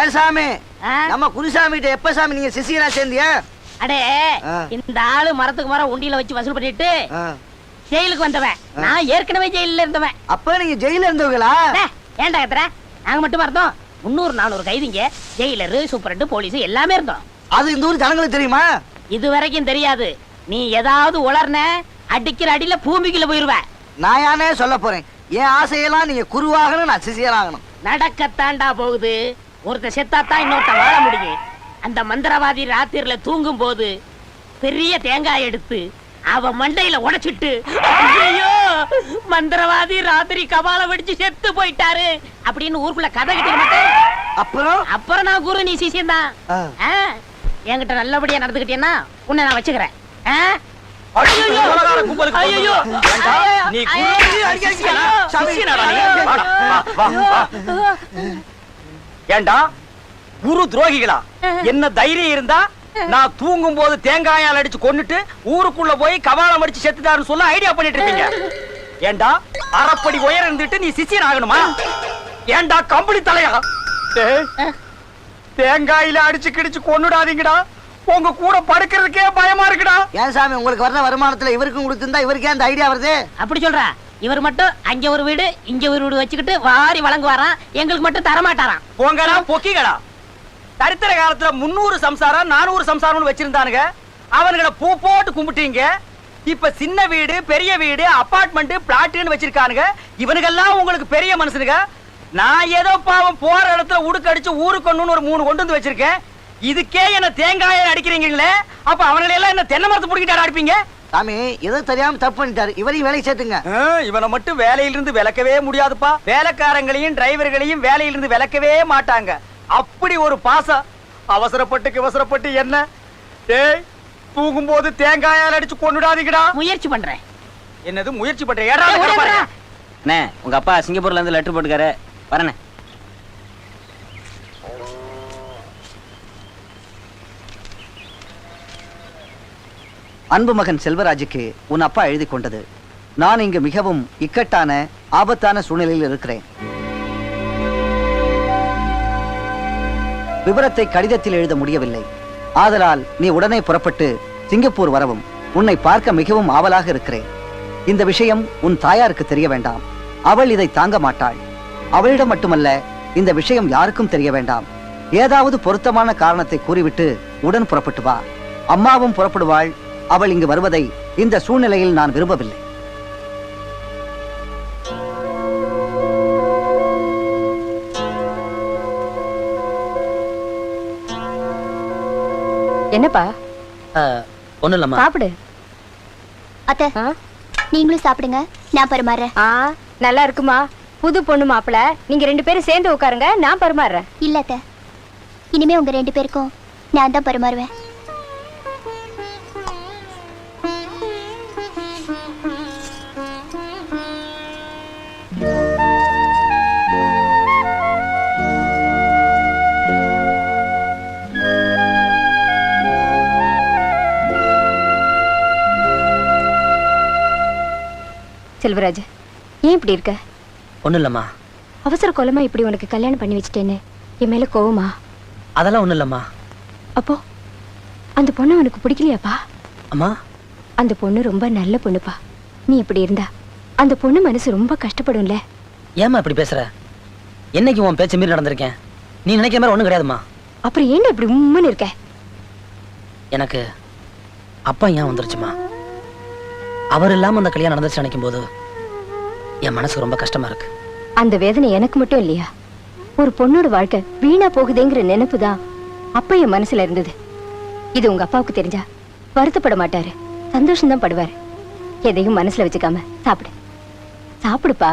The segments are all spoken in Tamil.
ஏன் சாமி? நம்ம குருசாமி கிட்ட எப்ப சாமி? நீங்க சிசியரா சேர்ந்தியா? அடே. இந்த ஆளு மரத்துக்கு மரம் உண்டியில வச்சு வசூல் பண்ணிட்டு. ஜெயிலுக்கு வந்தவன். நான் ஏற்கனவே ஜெயில இருந்தவன். அப்ப நீங்க ஜெயில இருந்தவங்களா? ஏன்டா கத்துற? நாங்க மட்டுமா இருந்தோம் முன்னூறு நானூறு கைதிங்க ஜெயிலரு சூப்பரண்டு போலீஸ் எல்லாமே இருந்தோம். அது இந்த ஊர் ஜனங்களுக்கு தெரியுமா? இது வரைக்கும் தெரியாது. நீ ஏதாவது உளர்ன அடிக்கிற அடியில பூமிக்குள்ள போயிருவ நான் யானே சொல்ல போறேன். என் ஆசையெல்லாம் நீங்க குருவாகணும் நான் சிசியராகணும். நடக்கத்தாண்டா போகுது. ஒருத்தன் செத்தாத்தான் இன்னொருத்தன் வாழ முடியும். அந்த மந்திரவாதி ராத்திரில தூங்கும் போது பெரிய தேங்காய் எடுத்து அவ மண்டையில உடைச்சிட்டு ஐயோ மந்திரவாதி ராத்திரி கபால வெடிச்சு செத்து போயிட்டாரு அப்படின்னு ஊருக்குள்ள கதை மாட்டேன் அப்புறம்? அப்புறம் நான் குரு நீ சிசியம் தான். என்கிட்ட நல்லபடியா நடந்துக்கிட்டேன்னா உன்னை நான் வச்சுக்கிறேன்? ஐயோ, ஏண்டா, குரு துரோகிகளா? என்ன தைரியம் இருந்தா நான் தூங்கும் போது தேங்காயால் அடிச்சு கொன்னுட்டு ஊருக்குள்ள போய் கபாலம் அடிச்சு செத்துட்டாருன்னு சொல்ல ஐடியா பண்ணிட்டு இருப்பீங்க. ஏண்டா? அரைப்படி உயரம் இருந்துட்டு நீ சிஷியன் ஆகணுமா? ஏண்டா கம்பளி தலையா? தேங்காயில அடிச்சு கிடிச்சு கொன்னுடாதீங்கடா. உங்க கூட படுக்கிறதுக்கே பயமா இருக்குடா. ஏன் சாமி உங்களுக்கு வர்ற வருமானத்துல இவருக்கும் கொடுத்திருந்தா இவருக்கே அந்த ஐடியா வருது? அப்படி சொல்றா. இவர் மட்டும் அங்க ஒரு வீடு இங்க ஒரு வீடு வச்சுக்கிட்டு வாரி வழங்குவாராம் எங்களுக்கு மட்டும் தரமாட்டாராம் போங்களா பொக்கிகளா? தரித்திர காலத்துல முன்னூறு சம்சாரம் நானூறு சம்சாரம்னு வச்சிருந்தானுங்க. அவனுங்களை பூ போட்டு கும்பிட்டீங்க. இப்ப சின்ன வீடு பெரிய வீடு அபார்ட்மெண்ட் பிளாட்டுன்னு வச்சிருக்கானுங்க. இவனுங்கெல்லாம் உங்களுக்கு பெரிய மனுஷனுங்க நான் ஏதோ பாவம் போற இடத்துல உடுக்கடிச்சு ஊருக்கு ஒண்ணுன்னு ஒரு மூணு கொண்டு வந்து வச்சிருக்கேன். இதுக்கே என்ன தேங்காயை அடிக்கிறீங்களே? அப்ப அவங்களை எல்லாம் என்ன தென்னை மரத்தை பிடிக்கிட்டாரா அடிப்பீங்க? சாமி ஏதோ தெரியாம தப்பு பண்ணிட்டாரு. இவரையும் வேலைக்கு சேர்த்துங்க. ஆ, இவனை மட்டும் வேலையிலிருந்து விலக்கவே முடியாதுப்பா. வேலைக்காரங்களையும் டிரைவர்களையும் வேலையிலிருந்து விலக்கவே மாட்டாங்க. அப்படி ஒரு பாசம். அவசரப்பட்டு அவசரப்பட்டு என்ன? டேய் தூங்கும்போது தேங்காயால் அடிச்சு கொண்டுடாதீங்கடா முயற்சி பண்றேன். என்னது முயற்சி பண்ற ஏடா ஏய், அந்த ஓடி கடப்பாரை? வாடா. அண்ணே உங்க அப்பா சிங்கப்பூர்ல இருந்து லெட்டர் போட்டுக்காரு. வரண்ணே. அன்பு மகன் செல்வராஜுக்கு உன் அப்பா எழுதி கொண்டது. நான் இங்கு மிகவும் இக்கட்டான ஆபத்தான சூழ்நிலையில் இருக்கிறேன். விவரத்தை கடிதத்தில் எழுத முடியவில்லை. ஆதலால் நீ உடனே புறப்பட்டு சிங்கப்பூர் வரவும். உன்னை பார்க்க மிகவும் ஆவலாக இருக்கிறேன். இந்த விஷயம் உன் தாயாருக்கு தெரிய வேண்டாம். அவள் இதை தாங்க மாட்டாள். அவளிடம் மட்டுமல்ல இந்த விஷயம் யாருக்கும் தெரிய வேண்டாம். ஏதாவது பொருத்தமான காரணத்தை கூறிவிட்டு உடன் புறப்பட்டு வா. அம்மாவும் புறப்படுவாள் அவள் இங்கு வருவதை இந்த சூழ்நிலையில் நான் விரும்பவில்லை. என்னப்பா? ஒண்ணும் இல்லம்மா. சாப்பிடு. அத்தை? நீங்களும் சாப்பிடுங்க நான் பரிமாறுறேன். ஆ நல்லா இருக்குமா? புது பொண்ணு மாப்பிள நீங்க ரெண்டு பேரும் சேர்ந்து உட்காருங்க நான் பரிமாறுறேன். இல்ல அத்தை இனிமே உங்க ரெண்டு பேருக்கும் நான் தான் பரிமாறுவேன். செல்வராஜ் ஏன் இப்படி இருக்க? ஒண்ணும் இல்லம்மா. அவசர கொலமா இப்படி உனக்கு கல்யாணம் பண்ணி வச்சுட்டேன்னு என் மேல கோவமா? அதெல்லாம் ஒண்ணும் இல்லம்மா. அப்போ அந்த பொண்ணு உனக்கு பிடிக்கலையாப்பா? அம்மா. அந்த பொண்ணு ரொம்ப நல்ல பொண்ணுப்பா. நீ இப்படி இருந்தா அந்த பொண்ணு மனசு ரொம்ப கஷ்டப்படும்ல. ஏம்மா இப்படி பேசுற? என்னைக்கு உன் பேச்ச மீறி நடந்திருக்கேன்? நீ நினைக்கிற மாதிரி ஒண்ணும் கிடையாதும்மா. அப்புறம் ஏன்டா இப்படி உம்முன்னு இருக்க? எனக்கு அப்பா ஏன் வந்துருச்சுமா அவர் இல்லாம அந்த கல்யாணம் நடந்துச்சு நினைக்கும் போது என் மனசு ரொம்ப கஷ்டமா இருக்கு. அந்த வேதனை எனக்கு மட்டும் இல்லையா? ஒரு பொண்ணோட வாழ்க்கை வீணா போகுதேங்கிற நினைப்பு தான் அப்ப என் மனசுல இருந்தது. இது உங்க அப்பாவுக்கு தெரிஞ்சா வருத்தப்பட மாட்டாரு. சந்தோஷம் தான் படுவாரு. எதையும் மனசுல வச்சுக்காம சாப்பிடு. சாப்பிடுப்பா.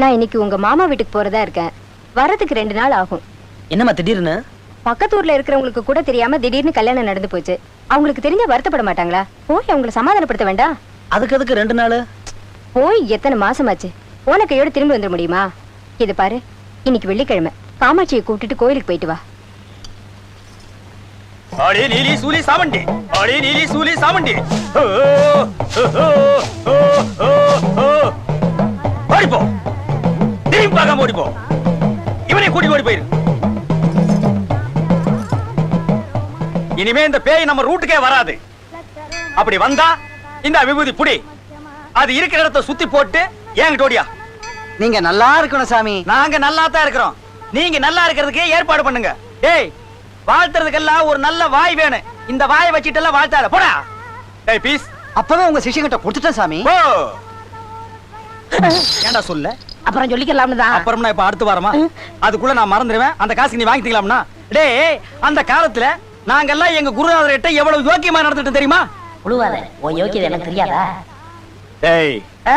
நான் இன்னைக்கு உங்க மாமா வீட்டுக்கு போறதா இருக்கேன். வரதுக்கு ரெண்டு நாள் ஆகும். என்னம்மா திடீர்னு? பக்கத்து ஊர்ல இருக்கிறவங்களுக்கு கூட தெரியாம திடீர்னு கல்யாணம் நடந்து போச்சு. அவங்களுக்கு தெரிஞ்சா வருத்தப்பட மாட்டாங்களா? போய் அவங்கள சமாதானப்படுத்த வேண்டாம் அதுக்கு அதுக்கு ரெண்டு நாள்? போய் எத்தனை மாசமாச்சு? போன கையோட திரும்பி வந்துட முடியுமா? இது பாரு இன்னைக்கு வெள்ளிக்கிழமை. காமாட்சியை கூப்பிட்டுட்டு கோயிலுக்கு போயிட்டு வா. அடே நீலி சூலி சாமண்டி. அடே நீலி சூலி சாமண்டி. ஓ, ஓ, ஓ, ஓ, ஓ, ஓ. ஓடிப்போ. திரும்பி பார்க்காம ஓடிப்போ. இவனை கூட்டிட்டு ஓடி போயிரு. இனிமே இந்த பேய் நம்ம ரூட்டுக்கே வராது. அப்படி வந்தா இந்த விபூதி புடி. அது இருக்கிற இடத்த சுத்தி போட்டு ஏங்கிட்ட ஓடியா நீங்க நல்லா இருக்கணும் சாமி. நாங்க நல்லா தான் இருக்கிறோம். நீங்க நல்லா இருக்கிறதுக்கு ஏற்பாடு பண்ணுங்க. டேய் வாழ்த்துறதுக்கெல்லாம் ஒரு நல்ல வாய் வேணும். இந்த வாயை வச்சிட்டு எல்லாம் வாழ்த்தாத. போடா. டேய் பீஸ் அப்பவே உங்க சிஷ்யங்கிட்ட கொடுத்துட்டேன் சாமி. போ. ஏன்டா சொல்ல? அப்புறம் சொல்லிக்கலாம்னு தான் அப்புறம் நான் இப்ப அடுத்து வரமா? அதுக்குள்ள நான் மறந்துடுவேன் அந்த காசுக்கு நீ வாங்கிக்கலாம்னா டேய் அந்த காலத்துல நாங்கெல்லாம் எங்க குருநாதர்கிட்ட எவ்வளவு யோக்கியமா நடந்துட்டு தெரியுமா? உழுவாத. உன் யோக்கியது எனக்கு தெரியாதா? டேய் ஆ?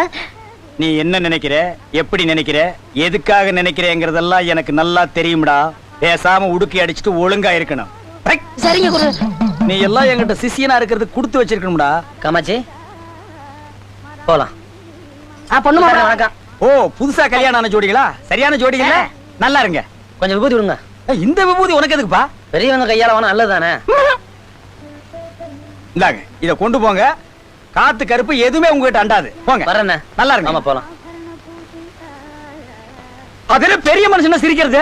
நீ என்ன நினைக்கிற? எப்படி நினைக்கிற? எதுக்காக நினைக்கிறேங்கிறதெல்லாம் எனக்கு நல்லா தெரியும்டா. பேசாம உடுக்கி அடிச்சுட்டு ஒழுங்கா இருக்கணும்! சரிங்க குரு. நீ எல்லாம் என்கிட்ட சிஷியனா இருக்கிறது கொடுத்து வச்சிருக்கணும்டா. காமாட்சி போலாம். ஆ பொண்ணு மாப்பிள்ளை வணக்கம் ஓ புதுசா கல்யாணம் ஆன ஜோடிகளா? சரியான ஜோடிகளா? நல்லா இருங்க. கொஞ்சம் விபூதி விடுங்க. ஏய், இந்த விபூதி உனக்கு எதுக்குப்பா? பெரியவங்க கையால வாங்க நல்லதானே இந்தாங்க இத கொண்டு போங்க. காத்து கருப்பு எதுவுமே உங்ககிட்ட அண்டாது. போங்க. வரேண்ணே. நல்லா இருங்க. ஆமா போலாம். அதுல பெரிய மனுஷனா சிரிக்கிறது?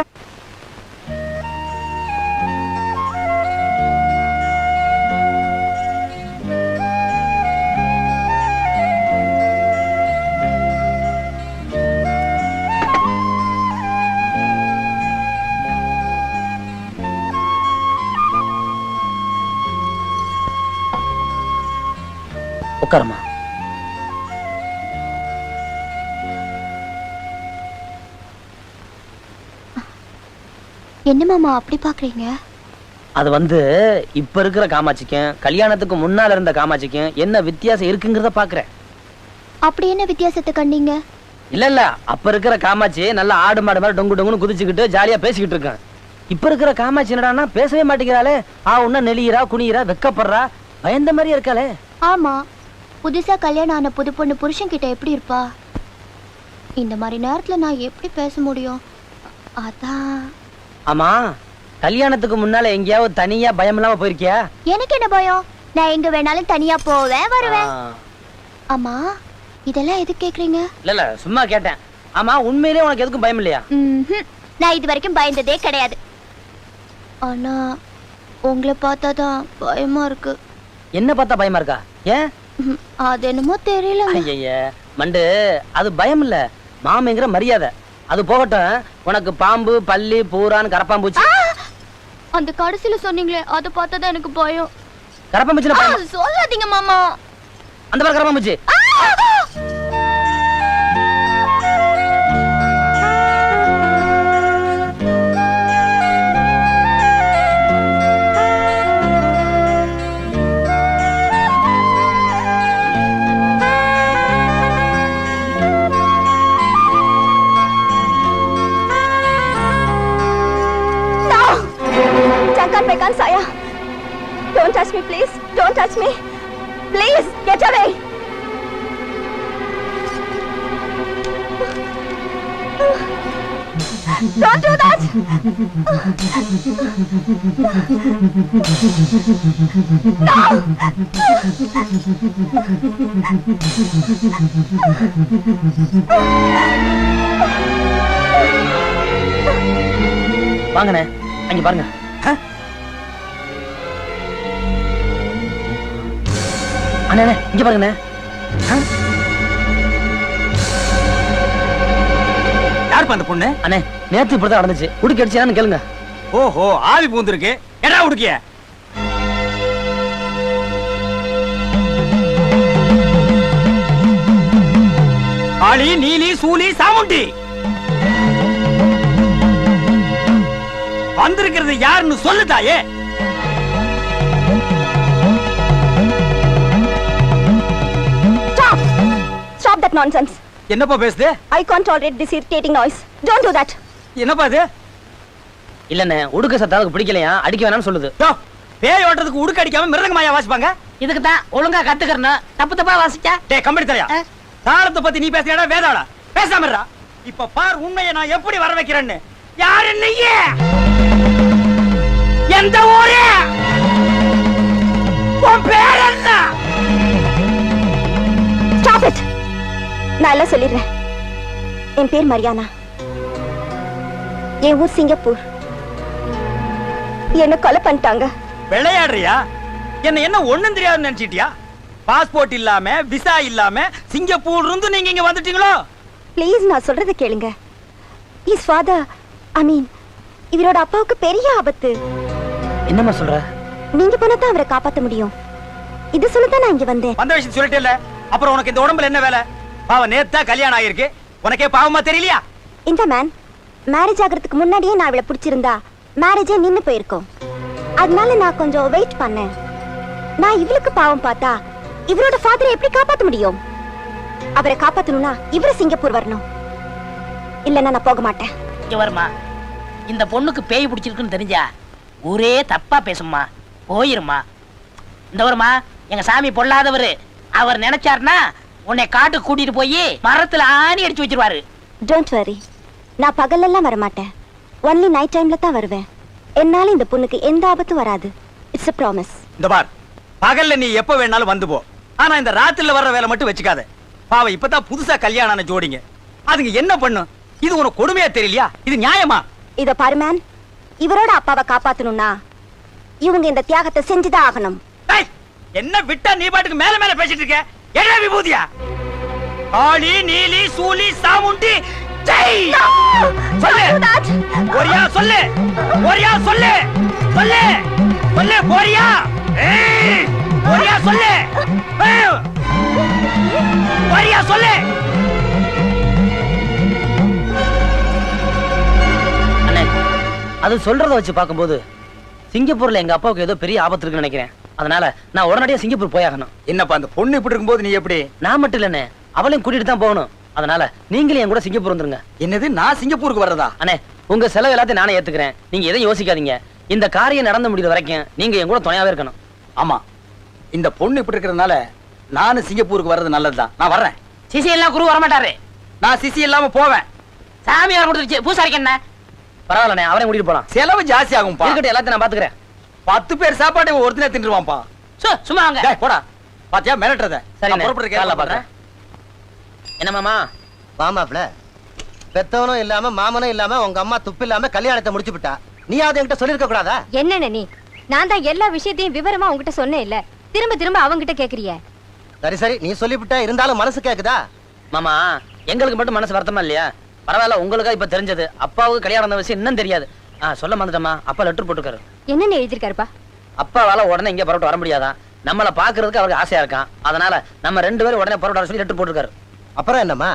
என்ன மாமா அப்படி பாக்குறீங்க? அது வந்து இப்ப இருக்கிற காமாட்சிக்கும் கல்யாணத்துக்கு முன்னால இருந்த காமாட்சிக்கும் என்ன வித்தியாசம் இருக்குங்கிறத பாக்குறேன். அப்படி என்ன வித்தியாசத்தை கண்டீங்க? இல்ல இல்ல. அப்ப இருக்கிற காமாட்சி நல்லா ஆடு மாடு மாதிரி டொங்கு டொங்குன்னு குதிச்சுக்கிட்டு ஜாலியா பேசிக்கிட்டு இருக்கேன். இப்ப இருக்கிற காமாட்சி என்னடான்னா பேசவே மாட்டேங்கிறாளே. ஆ உன்ன நெளிகிறா குனிகிறா வெக்கப்படுறா பயந்த மாதிரியே இருக்காளே. ஆமா. புதுசா கல்யாணம் ஆன புது பொண்ணு புருஷன் கிட்ட எப்படி இருப்பா? இந்த மாதிரி நேரத்துல நான் எப்படி பேச முடியும்? அதான் ஆமா கல்யாணத்துக்கு முன்னால எங்கேயாவது தனியா பயம் இல்லாம போயிருக்கியா? எனக்கு என்ன பயம்? நான் எங்க வேணாலும் தனியா போவேன் வருவேன். ஆ. அம்மா இதெல்லாம் எதுக்கு கேக்குறீங்க? இல்ல இல்ல சும்மா கேட்டேன். ஆமா உண்மையிலேயே உனக்கு எதுக்கும் பயம் இல்லையா. நான் இது வரைக்கும் பயந்ததே கிடையாது. ஆனா உங்களை பார்த்தா தான் பயமா இருக்கு. என்ன பார்த்தா பயமா இருக்கா? ஏன். அது என்னமோ தெரியல ஐயய்ய மண்டு அது பயம் இல்ல. மாமைங்கிற மரியாதை. அது போகட்டும். உனக்கு பாம்பு பல்லி பூரான் கரப்பாம்பூச்சி அந்த கடைசியில சொன்னீங்களே அதை பார்த்தா தான் எனக்கு பயம். கரப்பாம்பூச்சி ஆ, சொல்லாதீங்க மாமா. அந்த மாதிரி கரப்பாம்பூச்சி my gun, Saya. Don't touch me, please. Don't touch me. Please, get away. Don't do that. வாங்கண்ணே அங்க பாருங்க அண்ணே இங்க பாருங்கண்ணே. யாருப்பா அந்த பொண்ணு? அண்ணே நேத்து இப்படிதான் நடந்துச்சு. உடுக்கி அடிச்சான்னு கேளுங்க. ஓஹோ ஆவி பூந்திருக்கு. என்ன உடுக்கிய? ஆளி நீலி சூலி சாமுண்டி. வந்திருக்கிறது யாருன்னு சொல்லு that nonsense. என்னப்பா பேசுது? I can't tolerate this irritating noise. Don't do that. என்னப்பா இது? இல்லண்ணே உடுக்க சத்தாவுக்கு பிடிக்கலையா? அடிக்க வேணாம்னு சொல்லுது. யோ, பேய் ஓட்டுறதுக்கு உடுக்க அடிக்காம மிருதங்கமாயா வாசிப்பாங்க? இதுக்கு தான் ஒழுங்கா கத்துக்கிறணும் தப்பு தப்பா வாசிச்சா? டேய் கம்பெனி தலையா? தாளத்தை பத்தி நீ பேசுறடா வேதாளா? பேசாம இருடா. இப்ப பார் உண்மையை நான் எப்படி வர வைக்கிறேன்னு. யாரு நீங்க எந்த ஊரு? உன் பேர் என்ன? Stop it. நான் எல்லாம் சொல்லிடுறேன். என் பேர் மரியானா. என் ஊர் சிங்கப்பூர். என்ன கொலை பண்ணிட்டாங்க. விளையாடுறியா? என்ன என்ன ஒண்ணும் தெரியாதுன்னு நினைச்சிட்டியா? பாஸ்போர்ட் இல்லாம விசா இல்லாம சிங்கப்பூர்ல இருந்து நீங்க இங்க வந்துட்டீங்களோ? ப்ளீஸ் நான் சொல்றத கேளுங்க. இஸ் ஃபாதர் ஐ மீன் இவரோட அப்பாவுக்கு பெரிய ஆபத்து. என்னம்மா சொல்ற? நீங்க போனா தான் அவரை காப்பாத்த முடியும். இது சொல்லத்தான் நான் இங்க வந்தேன். வந்த விஷயம் சொல்லிட்டே இல்ல அப்புறம் உனக்கு இந்த உடம்புல என்ன வேலை? பாவம் நேத்தா கல்யாணம் ஆயிருக்கு உனக்கே பாவமா தெரியலையா? இந்த மேன் மேரேஜ் ஆகிறதுக்கு முன்னாடியே நான் இவளை பிடிச்சிருந்தா மேரேஜே நின்னு போயிருக்கும். அதனால நான் கொஞ்சம் வெயிட் பண்ணேன். நான் இவளுக்கு பாவம் பார்த்தா இவரோட ஃபாதரை எப்படி காப்பாத்த முடியும்? அவரை காப்பாத்தணும்னா இவரு சிங்கப்பூர் வரணும். இல்லைன்னா நான் போக மாட்டேன். இங்க வருமா? இந்த பொண்ணுக்கு பேய் பிடிச்சிருக்குன்னு தெரிஞ்சா ஊரே தப்பா பேசும்மா. போயிருமா இந்த வருமா? எங்க சாமி பொல்லாதவரு. அவர் நினைச்சாருன்னா உன்னை காட்டுக்கு கூட்டிட்டு போய் மரத்துல ஆணி அடிச்சு வச்சிருவாரு. டோன்ட் வரி நான் பகல்லெல்லாம் வர மாட்டேன் ஒன்லி நைட் டைம்ல தான் வருவேன். என்னால இந்த பொண்ணுக்கு எந்த ஆபத்தும் வராது. இட்ஸ் a ப்ராமிஸ் இந்த பார் பகல்ல நீ எப்ப வேணாலும் வந்து போ. ஆனா இந்த ராத்திரில வர்ற வேலை மட்டும் வச்சுக்காத. பாவம் இப்பதான் புதுசா கல்யாணம் ஆன ஜோடிங்க. அதுங்க என்ன பண்ணும்? இது உனக்கு கொடுமையா தெரியலையா? இது நியாயமா? இத பாரு மேன் இவரோட அப்பாவை காப்பாத்தணும்னா இவங்க இந்த தியாகத்தை செஞ்சுதான் ஆகணும். என்ன விட்டா நீ பாட்டுக்கு மேல மேல பேசிட்டு இருக்க? என்ன விபூதியா? காளி நீலி சூலி சாமுண்டி ஜெய்! சொல்லு! போறியா சொல்லு! போறியா சொல்லு! சொல்லு! சொல்லு போறியா ஏய், போறியா சொல்லு! போறியா சொல்லு! அது சொல்றத வச்சு பார்க்கும்போது சிங்கப்பூர்ல எங்க அப்பாவுக்கு ஏதோ பெரிய ஆபத்து இருக்குன்னு நினைக்கிறேன். அதனால நான் உடனடியா சிங்கப்பூர் போயாகணும். என்னப்பா அந்த பொண்ணு இப்படி இருக்கும்போது நீ எப்படி? நான் மட்டும் இல்லண்ணே. அவளையும் கூட்டிட்டு தான் போகணும். அதனால நீங்களும் என் கூட சிங்கப்பூர் வந்துருங்க. என்னது நான் சிங்கப்பூருக்கு வர்றதா? அண்ணே உங்க செலவு எல்லாத்தையும் நானே ஏத்துக்கிறேன். நீங்க எதையும் யோசிக்காதீங்க. இந்த காரியம் நடந்து முடியுற வரைக்கும் நீங்க என் கூட துணையாவே இருக்கணும். ஆமா. இந்த பொண்ணு இப்படி இருக்கிறதுனால நானும் சிங்கப்பூருக்கு வர்றது நல்லதுதான். நான் வர்றேன். சிசி எல்லாம் குரு வரமாட்டாரு. நான் சிசி இல்லாம போவேன். சாமி வர கொடுத்துருச்சு. பூசாரிக்கு என்ன? பரவாயில்லண்ணே அவரையும் கூட்டிட்டு போலாம். செலவு ஜாஸ்தி ஆகும்பா. இருக்கட்டும் எல்லாத்தையும் நான் பாத்துக்கிறேன். பத்து பேர் சாப்பாடு ஒருத்தனே தின்றுவான்ப்பா சு, சும்மா வாங்க. டேய், போடா. பாத்தியா? மிரட்டுறத சரி ஏற்பாடு பாக்குறேன். என்ன மாமா? மாமாப்ல பெத்தவனும் இல்லாம மாமனும் இல்லாம உங்க அம்மா துப்பு இல்லாம கல்யாணத்தை முடிச்சு விட்டா. நீயாவது என்கிட்ட சொல்லிருக்க கூடாதா? என்னென்ன நீ நான் தான் எல்லா விஷயத்தையும் விவரமா உங்ககிட்ட சொன்னேன் இல்ல. திரும்ப திரும்ப அவங்கிட்ட கேக்குறிய? சரி சரி. நீ சொல்லிவிட்ட இருந்தாலும் மனசு கேக்குதா? மாமா எங்களுக்கு மட்டும் மனசு வருத்தமா இல்லையா? பரவாயில்ல உங்களுக்கா இப்ப தெரிஞ்சது. அப்பாவுக்கு கல்யாணம் விஷயம் இன்னும் தெரியாது. சொல்ல மறந்துட்டமா அப்பா லெட்டர் போட்டுருக்காரு. என்னென்ன எழுதிருக்காருப்பா அப்பாவால உடனே இங்க புறப்பட்டு வர முடியாதான் நம்மள பாக்குறதுக்கு அவருக்கு ஆசையா இருக்கான் அதனால நம்ம ரெண்டு பேரும் உடனே புறப்பட்டு வர சொல்லி லெட்டர் போட்டுருக்காரு. அப்புறம் என்னம்மா?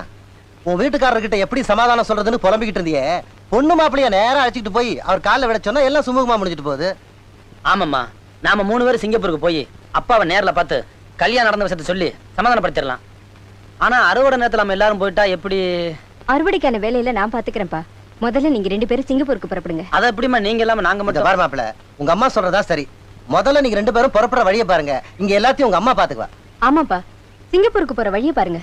உன் வீட்டுக்காரர்கிட்ட எப்படி சமாதானம் சொல்றதுன்னு புலம்பிக்கிட்டு இருந்தியே? பொண்ணு மாப்பிளைய நேரா அழைச்சிட்டு போய் அவர் காலில் விட சொன்னா எல்லாம் சுமூகமா முடிஞ்சிட்டு போகுது. ஆமாம்மா. நாம மூணு பேரும் சிங்கப்பூருக்கு போய் அப்பாவை நேர்ல பார்த்து கல்யாணம் நடந்த விஷயத்த சொல்லி சமாதானப்படுத்திடலாம். ஆனா அறுவடை நேரத்துல நம்ம எல்லாரும் போயிட்டா எப்படி? அறுவடைக்கான வேலையில நான் பாத்துக்கிறேன்ப்பா. முதல்ல நீங்க ரெண்டு பேரும் சிங்கப்பூருக்கு புறப்படுங்க. அதை எப்படிம்மா நீங்க இல்லாம நாங்க மட்டும்? பாரு மாப்பிள உங்க அம்மா சொல்றதா சரி. முதல்ல நீங்க ரெண்டு பேரும் புறப்படுற வழியை பாருங்க. இங்க எல்லாத்தையும் உங்க அம்மா பாத்துக்குவா. ஆமாப்பா. சிங்கப்பூருக்கு போற வழியை பாருங்க.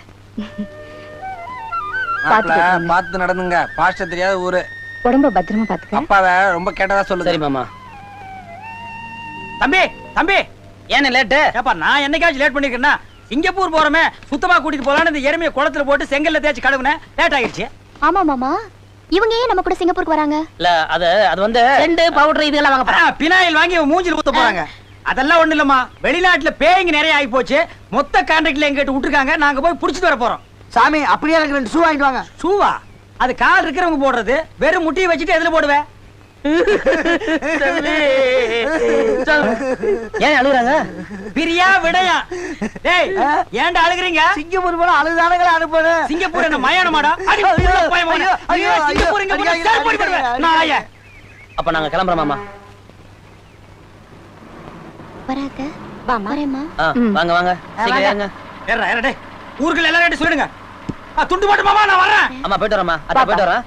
பார்த்து நடந்துங்க. பாஸ்டர் தெரியாத ஊரு. உடம்ப பத்திரமா பாத்துக்க. அப்பாவை ரொம்ப கேட்டதா சொல்லுது சரி மாமா. தம்பி தம்பி. ஏன்னு லேட்டு? ஏப்பா நான் என்னைக்காச்சும் லேட் பண்ணிருக்கேன்னா சிங்கப்பூர் போறோமே சுத்தமா கூட்டிட்டு போலான்னு இந்த எருமையை குளத்துல போட்டு செங்கல்ல தேய்ச்சி கழுவுனேன். லேட் ஆயிடுச்சு ஆமா மாமா. இவங்க ஏன் நம்ம கூட சிங்கப்பூருக்கு வராங்க? இல்ல அது அது வந்து ரெண்டு பவுடர் இதெல்லாம் வாங்க போறேன் ஆ, பினாயில் வாங்கி மூஞ்சில ஊத்த போறாங்க. அதெல்லாம் ஒண்ணு இல்லம்மா. வெளிநாட்டுல பேய்ங்க நிறைய ஆகி போச்சு மொத்த கான்ட்ராக்ட்ல எங்கிட்ட விட்டுருக்காங்க. நாங்க போய் புடிச்சிட்டு வர போறோம். சாமி அப்படியே எனக்கு ரெண்டு ஷூ வாங்கிட்டு வாங்க. ஷூவா அது கால் இருக்கிறவங்க போடுறது. வெறும் முட்டியை வச்சுட்டு எதுல போடுவேன் ஏன் அழுகுறாங்க? பிரியா விடையா. டேய் ஏன்டா அழுகுறீங்க? சிங்கப்பூர் போல அழுதானங்களை அனுப்புறேன் சிங்கப்பூர் என்ன மயானமாடா ஐயோ, சிங்கப்பூர் இங்க போடுவேன். அப்ப நாங்க கிளம்புறோம் மாமா. வராத. வாங்க வாங்க. சீக்கிரம் ஏறுங்க. ஏறுடா, ஏறுடா, டேய். ஊருக்குள்ள எல்லாரும் சொல்லிடுங்க. துண்டு போட்டு மாமா நான் வரேன் அம்மா போயிட்டு அத்தா போயிட்டு வரேன்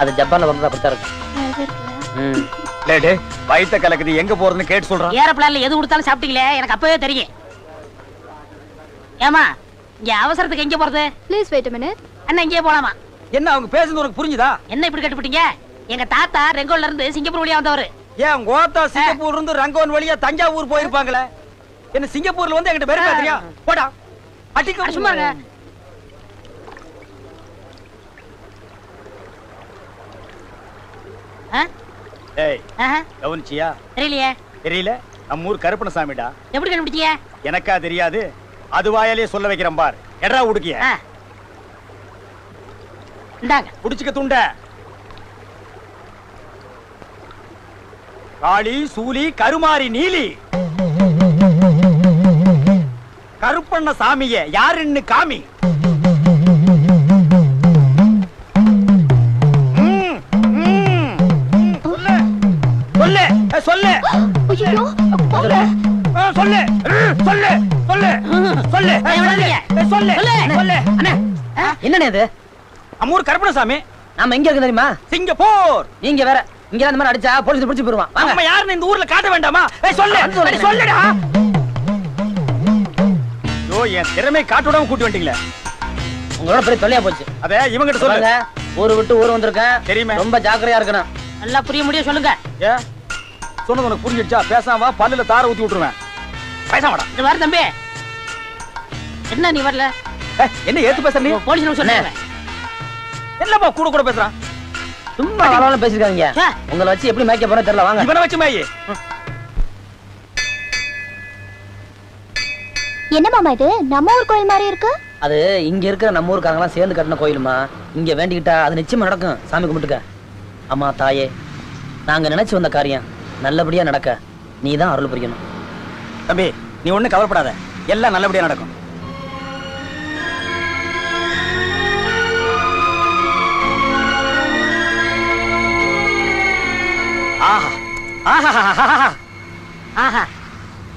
அது ஜப்பான்ல வந்தா அப்படித்தான் இருக்கும் ம். லேடு வயித்த கலக்குது. எங்க போறதுன்னு கேட்டு சொல்றான் ஏரோப்ளான்ல எது கொடுத்தாலும் சாப்பிட்டீங்களே? எனக்கு அப்பவே தெரியும். ஏமா இங்க அவசரத்துக்கு எங்க போறது? ப்ளீஸ் வெயிட் மினிட் அண்ணா இங்கே போலாமா? என்ன அவங்க பேசுறது உனக்கு புரிஞ்சுதா? என்ன இப்படி கட்டுப்பிட்டீங்க? எங்க தாத்தா ரெங்கோல்ல இருந்து சிங்கப்பூர் வழியா வந்தவரு. ஏன் கோத்தா சிங்கப்பூர்ல இருந்து ரங்கோன் வழியா தஞ்சாவூர் போயிருப்பாங்களே? என்ன சிங்கப்பூர்ல வந்து என்கிட்ட பேரு பேசுறியா போடா. அடிக்க அட, சும்மா இருங்க. ஆ? ஏய் ஆஹா, கவனிச்சியா? தெரியலையே. தெரியல? நம்ம ஊர் கருப்பணசாமிடா எப்படி எனக்கா தெரியாது. அது வாயாலே சொல்ல வைக்கிறேன் பார். எடா உடுக்கிய. இந்தாங்க. புடிச்சுக்க துண்ட. காளி சூலி கருமாரி நீலி. கருப்பண்ண சாமிய யாருன்னு காமி. சொல்லு. ஏ, சொல்லு. சொல்லு. சொல்லு. சொல்லு. சொல்லு. சொல்லு. சொல்லு. சொல்லு. என்னண்ணே இது? அம்மூர் கருப்பணசாமி. நாம எங்க இருக்கு தெரியுமா? சிங்கப்பூர். நீங்க வேற. இங்க அந்த மாதிரி அடிச்சா போலீஸ் பிடிச்சு போயிருவான். வாங்க. நம்ம யாருன்னு இந்த ஊர்ல காட்ட வேண்டாமா? ஏய் சொல்லு. சொல்லுடா. ஐயோ என் திறமை காட்ட விடாம கூட்டி வந்துட்டீங்களே. உங்களோட பெரிய தொல்லையா போச்சு. அத இவங்கிட்ட சொல்லு. சொல்லுங்க ஊரு விட்டு ஊர் வந்திருக்கேன். தெரியுமே. ரொம்ப ஜாக்கிரதையா இருக்கணும். நல்லா புரிய முடியும் சொல்லுங்க. ஏ? சொன்னது உனக்கு புரிஞ்சிடுச்சா? பேசாம வா, பல்லுல தார ஊத்தி விட்டுருவேன். பேசாமடா இது வர தம்பி. என்ன நீ வரல? ஏய், என்ன ஏத்து பேசுற நீ? போலீஸ் சொன்னேன் என்னப்பா கூட கூட பேசுறான் சும்மா வளவளன்னு பேசிருக்காங்க சே. உங்களை வச்சு எப்படி மேய்க்க போறேன் தெரியல வாங்க. இவனை வச்சு மேயி. என்ன மாமா இது? நம்ம ஊர் கோயில் மாதிரி இருக்கு? அது இங்க இருக்கிற நம்ம ஊருக்காரங்க எல்லாம் சேர்ந்து கட்டின கோயிலுமா? இங்க வேண்டிக்கிட்டா அது நிச்சயமா நடக்கும். சாமி கும்பிட்டுக்க. அம்மா தாயே நாங்க நினைச்சு வந்த காரியம் நல்லபடியா நடக்க நீ தான் அருள் புரியணும். தம்பி நீ ஒண்ணு கவலைப்படாத. எல்லாம் நல்லபடியா நடக்கும். ஆஹா ஆஹா ஆஹா.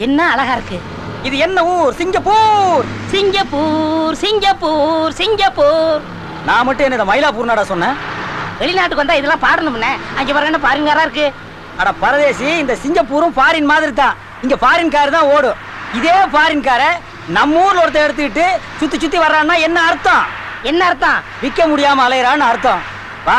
என்ன அழகா இருக்கு. இது என்ன ஊர்? சிங்கப்பூர். Singapore Singapore Singapore. நான் மட்டும் என்ன மயிலாப்பூர் நாடா சொன்னேன்? வெளிநாட்டுக்கு வந்தா இதெல்லாம் பாடணும்னே. அங்க பாருங்க பாருங்காரா இருக்கு? அட பரதேசி இந்த சிங்கப்பூரும் ஃபாரின் மாதிரி தான் இங்க ஃபாரின் கார் தான் ஓடும். இதே ஃபாரின் காரை நம்ம ஊர்ல ஒருத்தர் எடுத்துக்கிட்டு சுத்தி சுத்தி வர்றான்னா என்ன அர்த்தம்? என்ன அர்த்தம்? விக்க முடியாம அலையறான்னு அர்த்தம்.